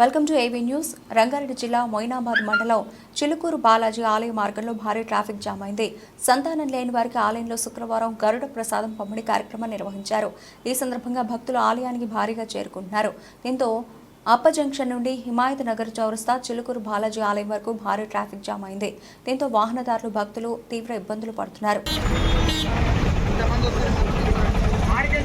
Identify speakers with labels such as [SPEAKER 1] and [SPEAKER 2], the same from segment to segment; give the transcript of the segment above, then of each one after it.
[SPEAKER 1] Welcome to AV news. Rangareddy జిల్లా మొయినాబాద్ మండలం చిలుకూరు బాలాజీ ఆలయ మార్గంలో భారీ ట్రాఫిక్ జామ్ అయింది. సంతానం లేని వారికి ఆలయంలో శుక్రవారం గరుడ ప్రసాదం పంపిణీ కార్యక్రమం నిర్వహించారు. ఈ సందర్భంగా భక్తులు ఆలయానికి భారీగా చేరుకుంటున్నారు. దీంతో అప్ప జంక్షన్ నుండి హిమాయత్ నగర్ చౌరస్తా చిలుకూరు బాలాజీ ఆలయం వరకు భారీ ట్రాఫిక్ జామ్ అయింది. దీంతో వాహనదారులు భక్తులు తీవ్ర ఇబ్బందులు పడుతున్నారు.
[SPEAKER 2] ఆడికే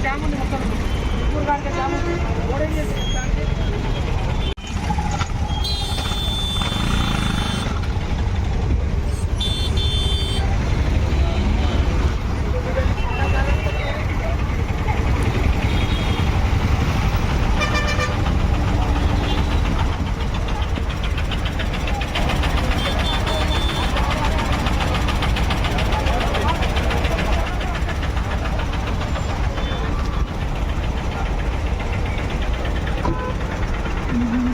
[SPEAKER 2] Rafael,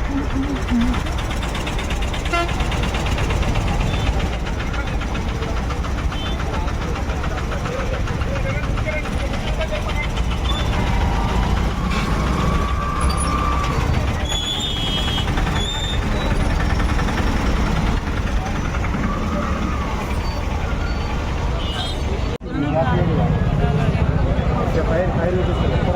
[SPEAKER 2] Rafael, Rafael.